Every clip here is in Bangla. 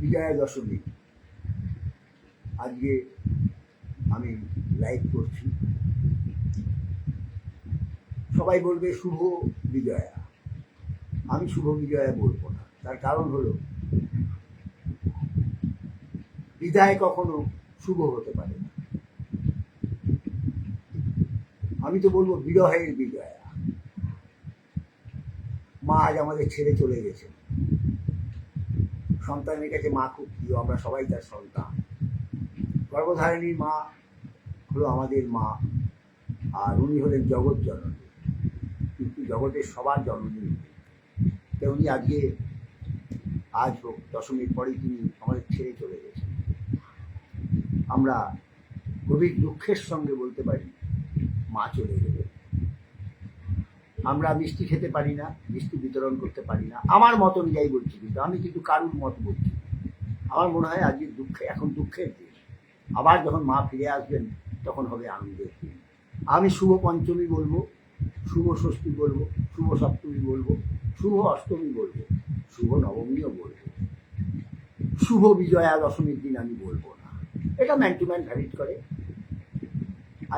বিজয়া দশমী। আজকে আমি লাইভ করছি। সবাই বলবে, শুভ বিজয়া। আমি শুভ বিজয়া বলব না। তার কারণ হলো, বিদায় কখনো শুভ হতে পারে না। আমি তো বলব, বিরহের বিজয়া। মা আজ আমাদের ছেড়ে চলে গেছেন। সন্তানের কাছে মা খুব প্রিয়, আমরা সবাই তার সন্তান। গর্ভধারিণী মা হলো আমাদের মা, আর উনি হলেন জগৎ জননী। কিন্তু জগতের সবার জননী তো উনি আজকে, আজ হোক, দশমীর পরেই তিনি আমাদের ছেড়ে চলে গেছেন। আমরা গভীর দুঃখের সঙ্গে বলতে পারি, মা চলে গেলেন। আমরা মিষ্টি খেতে পারি না, মিষ্টি বিতরণ করতে পারি না। আমার মত অনুযায়ী বলছি কিন্তু, আমি কিন্তু কারুর মত বলছি আমার মনে হয় আজকে দুঃখে এখন দুঃখের দিন। আবার যখন মা ফিরে আসবেন, তখন হবে আনন্দের দিন। আমি শুভ পঞ্চমী বলব, শুভ ষষ্ঠী বলব, শুভ সপ্তমী বলব, শুভ অষ্টমী বলব, শুভ নবমীও বলব। শুভ বিজয়া দশমীর দিন আমি বলব না। এটা ম্যান টু ম্যান ভ্যারিড করে।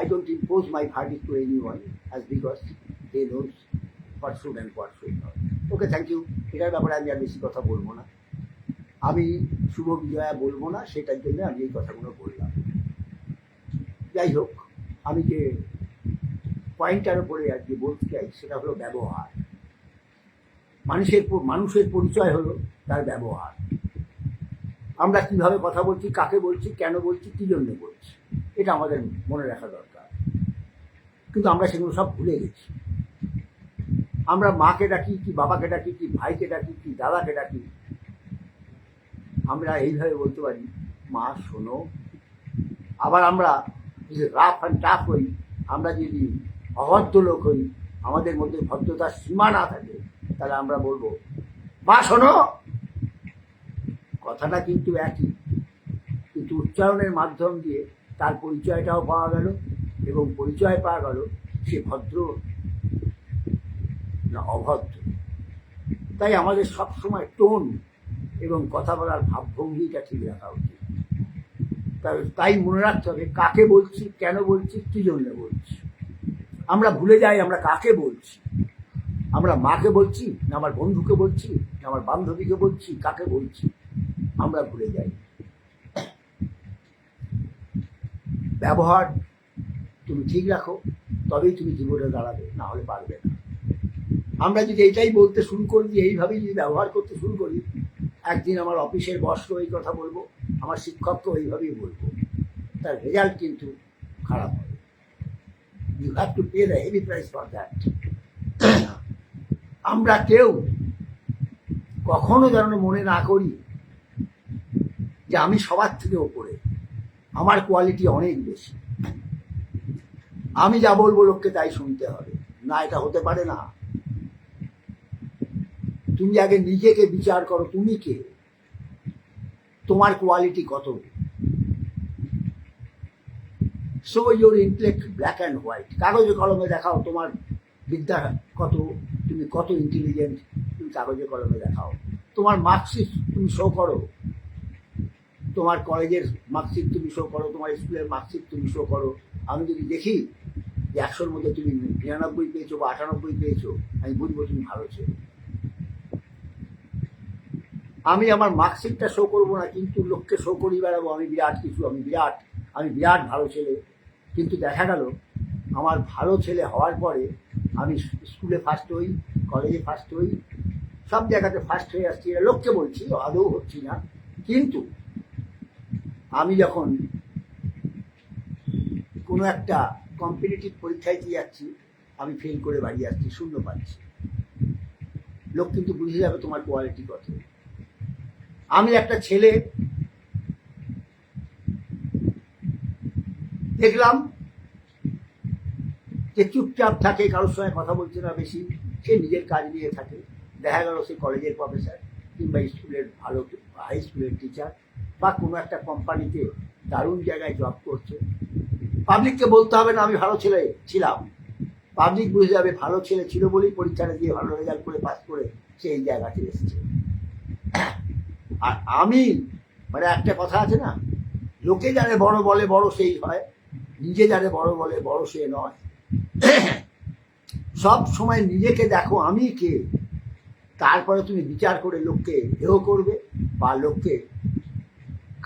I don't impose my verdict to anyone as because they what should and what should not. Okay thank you এটার ব্যাপারে আমি আর বেশি কথা বলব না। আমি শুভ বিজয়া বলব না, সেটার জন্য আমি এই কথাগুলো বললাম। যাই হোক, আমি যে পয়েন্টটার উপরে আর কি বলতে চাই, সেটা হলো ব্যবহার। মানুষের মানুষের পরিচয় হলো তার ব্যবহার। আমরা কীভাবে কথা বলছি, কাকে বলছি, কেন বলছি, কী জন্য বলছি, এটা আমাদের মনে রাখা দরকার। কিন্তু আমরা সেগুলো সব ভুলে গেছি। আমরা মাকে ডাকি কি বাবাকে ডাকি কি ভাইকে ডাকি কি দাদাকে ডাকি? আমরা এইভাবে বলতে পারি, মা, শোনো। আবার আমরা যদি রাফ অ্যান্ড টাফ হই, আমরা যদি অভদ্র লোক হই, আমাদের মধ্যে ভদ্রতার সীমা না থাকে, তাহলে আমরা বলব, মা, শোনো। কথাটা কিন্তু একই, কিন্তু উচ্চারণের মাধ্যম দিয়ে তার পরিচয়টাও পাওয়া গেল এবং পরিচয় পাওয়া গেল সে ভদ্র না, অভদ্র। তাই আমাদের সবসময় টোন এবং কথা বলার ভাবভঙ্গিটা ঠিক রাখা উচিত। তাই মনে রাখতে হবে, কাকে বলছি, কেন বলছি, কী জন্য বলছি। আমরা ভুলে যাই আমরা কাকে বলছি। আমরা মাকে বলছি, না আমার বন্ধুকে বলছি, না আমার বান্ধবীকে বলছি, কাকে বলছি, আমরা ভুলে যাই। ব্যবহার তুমি ঠিক রাখো, তবেই তুমি জীবনে দাঁড়াবে, না হলে পারবে না। আমরা যদি এটাই বলতে শুরু করি এইভাবেই যদি ব্যবহার করতে শুরু করি, একদিন আমার অফিসের বসকেও এই কথা বলব, আমার শিক্ষককেও এইভাবেই বলব। তার রেজাল্ট কিন্তু খারাপ হবে। You have to pay the heavy price for that আমরা কেউ কখনো যেন মনে না করি যে আমি সবার থেকে ওপরে। আমার কোয়ালিটি অনেক বেশি। আমি যা বলব লোককে তাই শুনতে হবে। না, এটা হতে পারে না। তুমি আগে নিজেকে বিচার করো, তুমি কে? তোমার কোয়ালিটি কত? So your intellect black and white কাগজে কলমে দেখাও তোমার বিদ্যা কত, তুমি কত ইন্টেলিজেন্ট তুমি কাগজে কলমে দেখাও। তোমার মার্কশিট তুমি শো করো। তোমার কলেজের মার্কশিট তুমি শো করো, তোমার স্কুলের মার্কশিট তুমি শো করো। আমি যদি দেখি যে একশোর মধ্যে তুমি নিরানব্বই পেয়েছ বা আটানব্বই পেয়েছ, আমি বুঝব তুমি ভালো ছেলে। আমি আমার মার্কশিটটা শো করব না, কিন্তু লোককে শো করি বেড়াবো। আমি বিরাট কিছু, আমি বিরাট আমি বিরাট ভালো ছেলে। কিন্তু দেখা গেল, আমার ভালো ছেলে হওয়ার পরে আমি স্কুলে ফার্স্ট হই কলেজে ফার্স্ট হই, সব জায়গাতে ফার্স্ট হয়ে আসছি। এটা লোককে বলছি, আদৌ হচ্ছি না। কিন্তু আমি যখন কোনো একটা কম্পিটিটিভ পরীক্ষায় দিয়ে যাচ্ছি, আমি ফেল করে বাড়ি আসছি, শূন্য পাচ্ছি। লোক কিন্তু বুঝে যাবে তোমার কোয়ালিটি কত। আমি একটা ছেলে দেখলাম যে চুপচাপ থাকে, কারোর সঙ্গে কথা বলছে না বেশি, সে নিজের কাজ নিয়ে থাকে। দেখা গেল সে কলেজের প্রফেসর কিংবা স্কুলের ভালো হাই স্কুলের টিচার বা কোনো একটা কোম্পানিতে দারুণ জায়গায় জব করছে। পাবলিককে বলতে হবে না, আমি ভালো ছেলে ছিলাম। পাবলিক বুঝে যাবে ভালো ছেলে ছিল বলেই পরীক্ষাটা দিয়ে ভালো রেজাল্ট করে পাস করে সে এই জায়গাতে এসেছে। আর আমি মানে একটা কথা আছে না, লোকে যারে বড় বলে বড় সেই হয়, নিজে যারে বড় বলে বড় সে নয়। সব সময় নিজেকে দেখো আমি কে, তারপরে তুমি বিচার করে লোককে হেয় করবে বা লোককে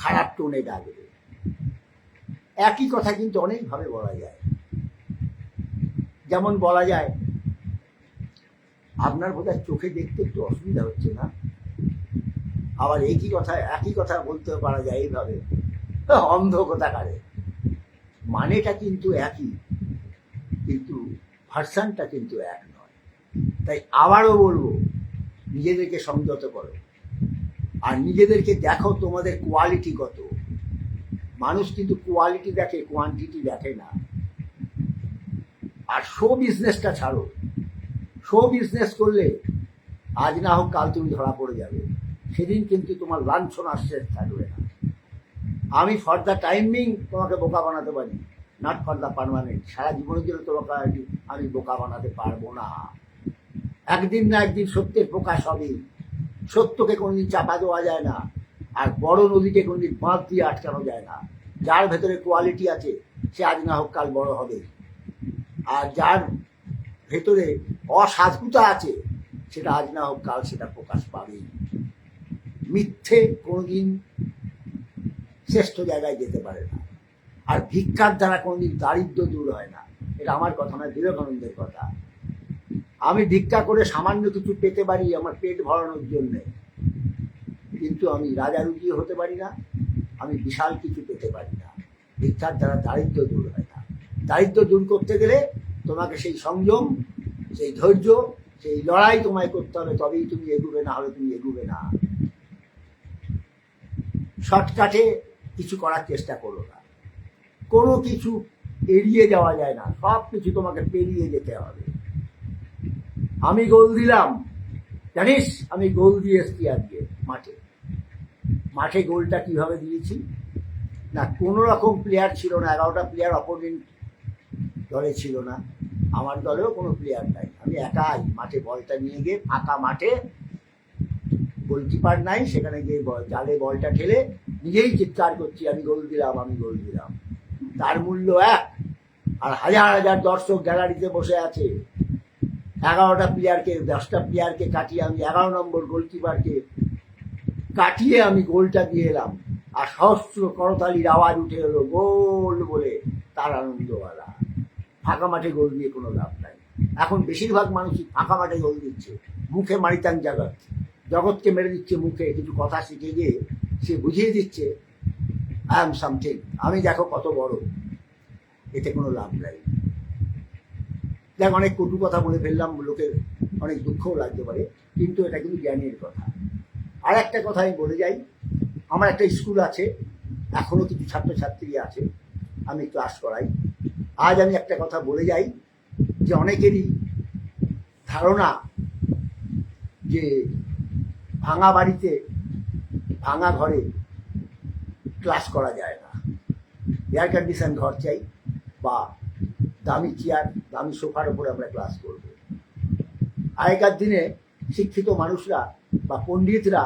খারাপ টোনে ডাকবে। একই কথা কিন্তু অনেকভাবে বলা যায়। যেমন বলা যায়, আপনার বোধহয় চোখে দেখতে একটু অসুবিধা হচ্ছে না? আবার একই কথা একই কথা বলতে পারা যায় এইভাবে। অন্ধ কথাকারে মানেটা কিন্তু একই, কিন্তু ভার্সানটা কিন্তু এক নয়। তাই আবারও বলব, নিজেদেরকে সংযত করো। আর নিজেদেরকে দেখো তোমাদের কোয়ালিটি কত। মানুষ কিন্তু কোয়ালিটি দেখে কোয়ান্টিটি দেখে না। আর শো বিজনেসটা ছাড়ো। শো বিজনেস করলে আজ না হোক কাল তুমি ধরা পড়ে যাবে। সেদিন কিন্তু তোমার লাঞ্ছন শেষ থাকবে না। আমি ফর দ্য টাইমিং তোমাকে বোকা বানাতে পারি। নট ফর দ্য পারমানেন্ট সারা জীবনের জন্য তোমাকে আমি বোকা বানাতে পারব না। একদিন না একদিন সত্যের প্রকাশ হবে। সত্যকে কোনোদিন চাপা দেওয়া যায় না। আর বড় নদীকে কোনোদিন বাঁধ দিয়ে আটকানো যায় না। যার ভেতরে কোয়ালিটি আছে, সে আজ না হোক কাল বড় হবে। আর যার ভেতরে অসাধুতা আছে, সেটা আজ না হোক কাল সেটা প্রকাশ পাবেই। মিথ্যে কোনোদিন শ্রেষ্ঠ জায়গায় যেতে পারে না। আর ভিক্ষার দ্বারা কোনোদিন দারিদ্র দূর হয় না। এটা আমার কথা নয়, বিবেকানন্দের কথা। আমি ভিক্ষা করে সামান্য কিছু পেতে পারি, আমার পেট ভরানোর জন্যে। কিন্তু আমি রাজা রাজারুজি হতে পারি না, আমি বিশাল কিছু পেতে পারি না। ভিক্ষার দ্বারা দারিদ্র দূর হয় না। দারিদ্র দূর করতে গেলে তোমাকে সেই সংযম, সেই ধৈর্য, সেই লড়াই তোমায় করতে হবে, তবেই তুমি এগুবে না হলে তুমি এগুবে না। শর্টকাটে কিছু করার চেষ্টা করো না। কোনো কিছু এড়িয়ে যাওয়া যায় না, সব কিছু তোমাকে পেরিয়ে যেতে হবে। আমি গোল দিলাম, জানিস? আমি গোল দিয়ে এসছি আজকে মাঠে। মাঠে গোলটা কীভাবে দিয়েছি? না, কোনো রকম প্লেয়ার ছিল না, এগারোটা প্লেয়ার অপোনেন্ট দলে ছিল না। আমার দলেও কোনো প্লেয়ার নাই। আমি একাই মাঠে বলটা নিয়ে গিয়ে ফাঁকা মাঠে গোলকিপার নাই, সেখানে গিয়ে জালে বলটা ঠেলে নিজেই চিৎকার করছি, আমি গোল দিলাম, আমি গোল দিলাম। তার মূল্য এক, আর হাজার হাজার দর্শক গ্যালারিতে বসে আছে। এগারোটা প্লেয়ারকে দশটা প্লেয়ারকে কাটিয়ে আমি এগারো নম্বর গোলকিপারকে কাটিয়ে আমি গোলটা দিয়ে এলাম। আর সহস্র করতালির আওয়াজ উঠে এলো, গোল বলে তার আনন্দওয়ালা। ফাঁকা মাঠে গোল দিয়ে কোনো লাভ নাই। এখন বেশিরভাগ মানুষই ফাঁকা মাঠে গোল দিচ্ছে, মুখে মারিতাম জগৎ জগৎকে মেরে দিচ্ছে মুখে, কিছু কথা শিখে গিয়ে সে বুঝিয়ে দিচ্ছে আই এম সামথিং আমি দেখো কত বড়, এতে কোনো লাভ নাই। দেখ, অনেক কটু কথা বলে ফেললাম, লোকের অনেক দুঃখও লাগতে পারে, কিন্তু এটা কিন্তু জ্ঞানের কথা। আর একটা কথা আমি বলে যাই, আমার একটা স্কুল আছে এখনও কিছু ছাত্রছাত্রী আছে, আমি ক্লাস করাই। আজ আমি একটা কথা বলে যাই, যে অনেকেরই ধারণা যে ভাঙা বাড়িতে, ভাঙা ঘরে ক্লাস করা যায় না। এয়ার কন্ডিশন ঘর চাই বা দামি চেয়ার দামি সোফার উপরে আমরা ক্লাস করব। আগেকার দিনে শিক্ষিত মানুষরা বা পণ্ডিতরা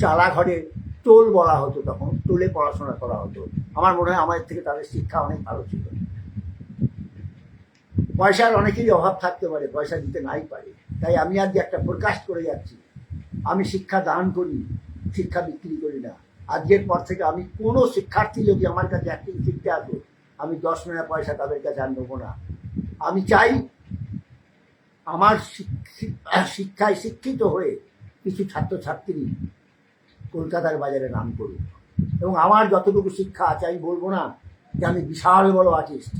চালা ঘরে টোল বলা হতো তখন, টোলে পড়াশোনা করা হতো। আমার মনে হয় আমাদের থেকে তাদের শিক্ষা অনেক ভালো ছিল। পয়সার অনেকেরই অভাব থাকতে পারে, পয়সা দিতে নাই পারে। তাই আমি আজকে একটা প্রকাশ করে যাচ্ছি। আমি শিক্ষা দান করি, শিক্ষা বিক্রি করি না। আজকের পর থেকে আমি কোনো শিক্ষার্থী যদি আমার কাছে অ্যাক্টিং শিখতে আসো, আমি দশ নয়া পয়সা তাদের কাছে আর নেব না। আমি চাই আমার শিক্ষায় শিক্ষিত হয়ে কিছু ছাত্রছাত্রী কলকাতার বাজারে নাম করুক। এবং আমার যতটুকু শিক্ষা আছে, আমি বলব না যে আমি বিশাল বড় আর্টিস্ট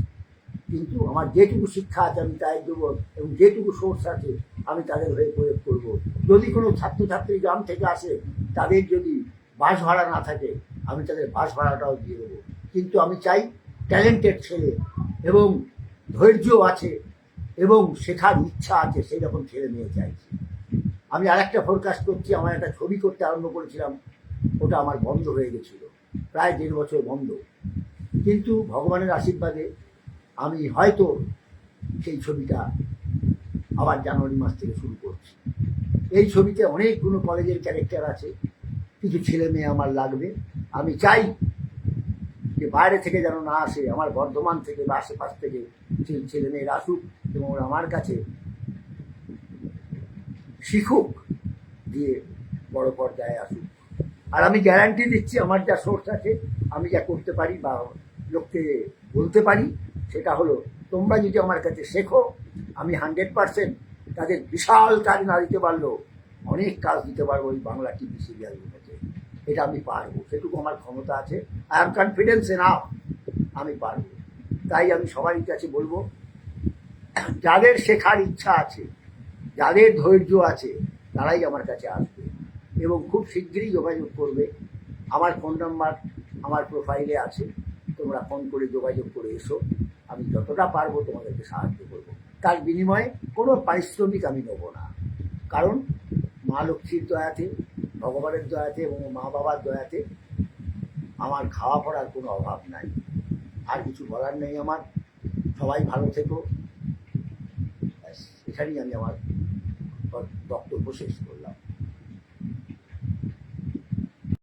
কিন্তু আমার যেটুকু শিক্ষা আছে, আমি তাই দেবো এবং যেটুকু সোর্স আছে, আমি তাদের হয়ে প্রয়োগ করব। যদি কোনো ছাত্রছাত্রী গ্রাম থেকে আসে, তাদের যদি বাস ভাড়া না থাকে, আমি তাদের বাস ভাড়াটাও দিয়ে দেবো। কিন্তু আমি চাই ট্যালেন্টেড ছেলে এবং ধৈর্য আছে এবং শেখার ইচ্ছা আছে সেই রকম ছেলে মেয়ে চাইছি আমি আরেকটা ফোরকাস্ট করছি, আমার একটা ছবি করতে আরম্ভ করেছিলাম, ওটা আমার বন্ধ হয়ে গেছিল। প্রায় দেড় বছর বন্ধ। কিন্তু ভগবানের আশীর্বাদে আমি হয়তো সেই ছবিটা আবার জানুয়ারি মাস থেকে শুরু করছি। এই ছবিতে অনেকগুলো কলেজের ক্যারেক্টার আছে। কিছু ছেলে মেয়ে আমার লাগবে। আমি চাই যে বাইরে থেকে যেন না আসে, আমার বর্ধমান থেকে বা আশেপাশ থেকে ছেলে মেয়েরা আসুক এবং আমার কাছে শিখুক দিয়ে বড় পর্যায়ে আসুক। আর আমি গ্যারান্টি দিচ্ছি, আমার যা সোর্স আছে, আমি যা করতে পারি বা লোককে বলতে পারি সেটা হলো, তোমরা যদি আমার কাছে শেখো, আমি হান্ড্রেড পার্সেন্ট তাদের বিশাল কাজ না দিতে পারলেও অনেক কাজ দিতে পারব ওই বাংলা টিভি সিরিয়ালগুলোতে এটা আমি পারব, সেটুকু আমার ক্ষমতা আছে। আই এম কনফিডেন্স এনাফ আমি পারব। তাই আমি সবার কাছে বলব, যাদের শেখার ইচ্ছা আছে, যাদের ধৈর্য আছে, তারাই আমার কাছে আসবে এবং খুব শীঘ্রই যোগাযোগ করবে। আমার ফোন নাম্বার আমার প্রোফাইলে আছে, তোমরা ফোন করে যোগাযোগ করে এসো। আমি যতটা পারব তোমাদেরকে সাহায্য করব। তার বিনিময়ে কোনো পারিশ্রমিক আমি নেব না। কারণ মা লক্ষ্মীর দয়াতে, ভগবানের দয়াতে এবং মা বাবার দয়াতে আমার খাওয়া পড়ার কোনো অভাব নাই। আর কিছু বলার নেই আমার। সবাই ভালো থেকো। এখানেই আমি আমার বক্তব্য শেষ করি